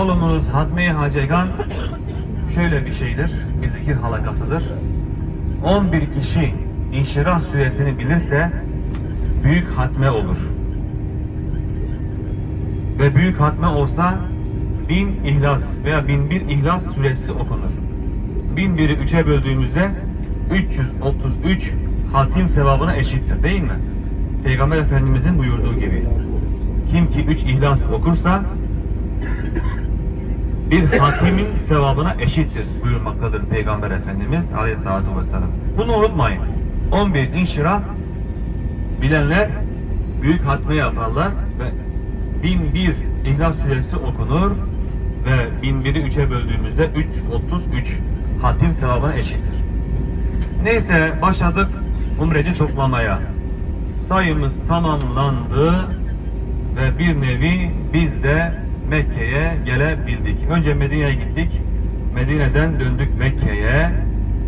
Malumunuz Hatme-i Hacegan şöyle bir şeydir, bir zikir halakasıdır. 11 kişi İnşirah suresini bilirse büyük hatme olur. Ve büyük hatme olsa bin ihlas veya bin bir ihlas suresi okunur. Bin biri üçe böldüğümüzde 333 hatim sevabına eşittir değil mi? Peygamber Efendimizin buyurduğu gibi. Kim ki üç ihlas okursa bir hatimin sevabına eşittir buyurmaktadır Peygamber Efendimiz Aleyhisselatü Vesselam. Bunu unutmayın. 11 inşirah bilenler büyük hatme yaparlar ve 1001 İhlas Suresi okunur ve 1001'i 3'e böldüğümüzde 333 hatim sevabına eşittir. Neyse başladık umreci toplamaya. Sayımız tamamlandı ve bir nevi biz de Mekke'ye gelebildik. Önce Medine'ye gittik. Medine'den döndük Mekke'ye.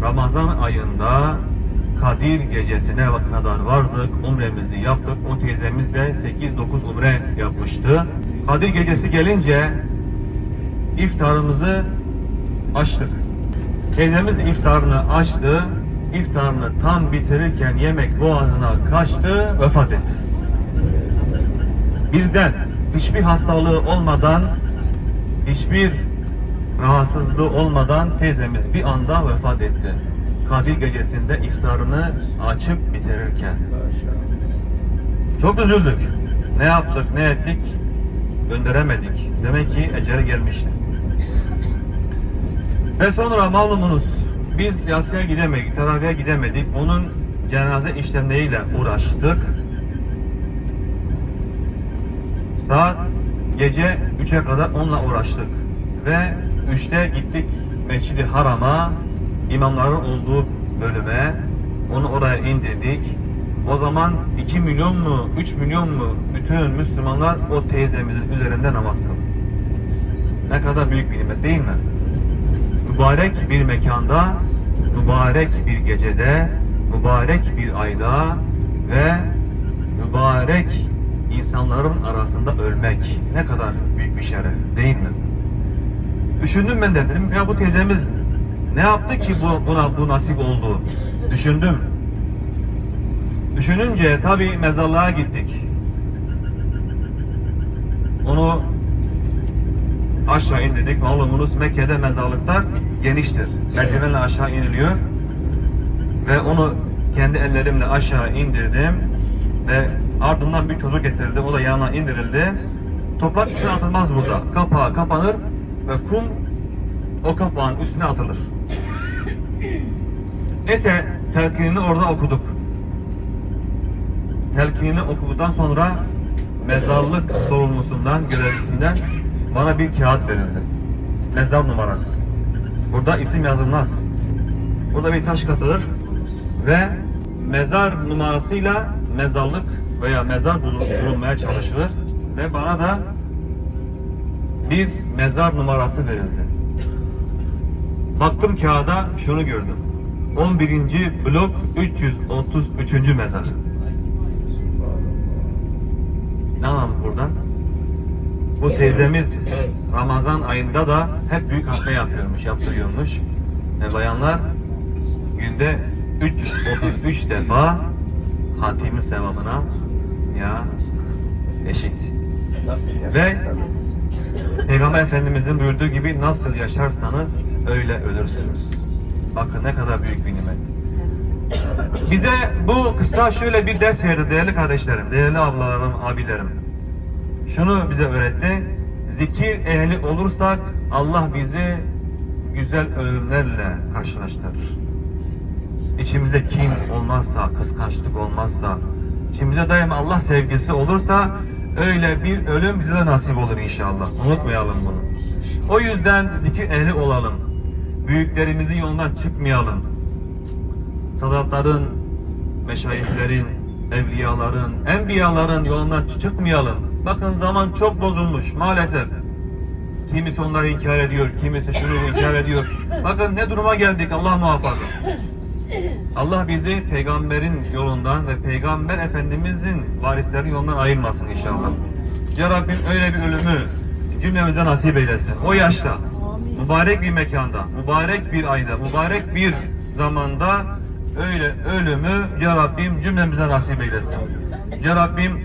Ramazan ayında Kadir gecesine kadar vardık. Umremizi yaptık. O teyzemiz de 8-9 umre yapmıştı. Kadir gecesi gelince iftarımızı açtık. Teyzemiz iftarını açtı. İftarını tam bitirirken yemek boğazına kaçtı, vefat etti. Birden hiçbir hastalığı olmadan, hiçbir rahatsızlığı olmadan teyzemiz bir anda vefat etti. Kadir gecesinde iftarını açıp bitirirken. Çok üzüldük. Ne yaptık, ne ettik? Gönderemedik. Demek ki eceli gelmişti. Ve sonra malumunuz biz yasaya gidemedik, teravihe gidemedik. Onun cenaze işlemleriyle uğraştık. Saat gece 3'e kadar onunla uğraştık. Ve 3'te gittik Mescid-i Haram'a, imamların olduğu bölüme. Onu oraya indirdik. O zaman 2 milyon mu, 3 milyon mu bütün Müslümanlar o teyzemizin üzerinde namaz kıldı. Ne kadar büyük bir nimet değil mi? mübarek bir mekanda, mübarek bir gecede, mübarek bir ayda ve mübarek insanların arasında ölmek ne kadar büyük bir şeref değil mi? Düşündüm ben de dedim ya bu teyzemiz ne yaptı ki bu, buna bu nasip oldu? Düşündüm. Düşününce tabi mezarlığa gittik. Onu aşağı indirdik. Malumunuz Mekke'de mezarlıklar geniştir. Merdivenle aşağı iniliyor. Ve onu kendi ellerimle aşağı indirdim. Ve ardından bir çocuk getirdi. O da yanına indirildi. Toprak üstüne atılmaz burada. Kapağı kapanır ve kum o kapağın üstüne atılır. Neyse telkinini orada okuduk. Telkinini okuduktan sonra mezarlık sorumlusundan, görevlisinden bana bir kağıt verildi. Mezar numarası. Burada isim yazılmaz. Burada bir taş katılır ve mezar numarasıyla mezarlık veya mezar bulun- bulunmaya çalışılır ve bana da bir mezar numarası verildi. Baktım kağıda şunu gördüm. 11. blok 333. mezar. Ne anladık buradan? Bu teyzemiz Ramazan ayında da hep büyük hatme yapıyormuş, yaptırıyormuş. Ve bayanlar günde 333 defa hatimin sevabına ya eşit. Nasıl Ve. Peygamber Efendimizin buyurduğu gibi nasıl yaşarsanız öyle ölürsünüz. Bakın ne kadar büyük bir nimet. Bize bu kısa şöyle bir ders verdi değerli kardeşlerim, değerli ablalarım, abilerim. Şunu bize öğretti. Zikir ehli olursak Allah bizi güzel ölümlerle karşılaştırır. İçimizde kin olmazsa, kıskançlık olmazsa, içimizde daima Allah sevgisi olursa öyle bir ölüm bize de nasip olur inşallah. Unutmayalım bunu. O yüzden zikir ehli olalım. Büyüklerimizin yolundan çıkmayalım. Sadatların, meşayihlerin, evliyaların, enbiyaların yolundan çıkmayalım. Bakın zaman çok bozulmuş maalesef. Kimisi onları inkar ediyor, kimisi şunu inkar ediyor. Bakın ne duruma geldik Allah muhafaza. Allah bizi peygamberin yolundan ve peygamber efendimizin varislerin yolundan ayırmasın inşallah. Ya Rabbim öyle bir ölümü cümlemize nasip eylesin. O yaşta, mübarek bir mekanda, mübarek bir ayda, mübarek bir zamanda öyle ölümü Ya Rabbim cümlemize nasip eylesin. Ya Rabbim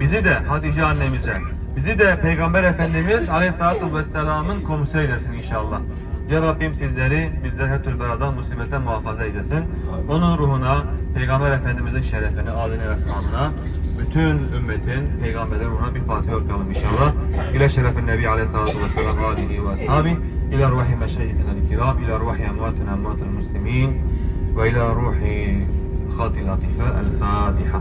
bizi de Hatice annemize, bizi de Peygamber Efendimiz Aleyhisselatü Vesselam'ın komusu eylesin inşallah. Ya Rabbim sizleri bizler her türlü beladan, musibetten muhafaza eylesin. Onun ruhuna, Peygamber Efendimizin şerefine, adine ve esmamına, bütün ümmetin, peygamberlerin ruhuna bir Fatiha okuyalım inşallah. İle şerefin Nebi Aleyhisselatü Vesselam, alihi ve ashabi, ila ruhi meşayitina kiram, ila ruhi emvatina emvatil muslimin, ve ila ruhi Latife El Fatiha.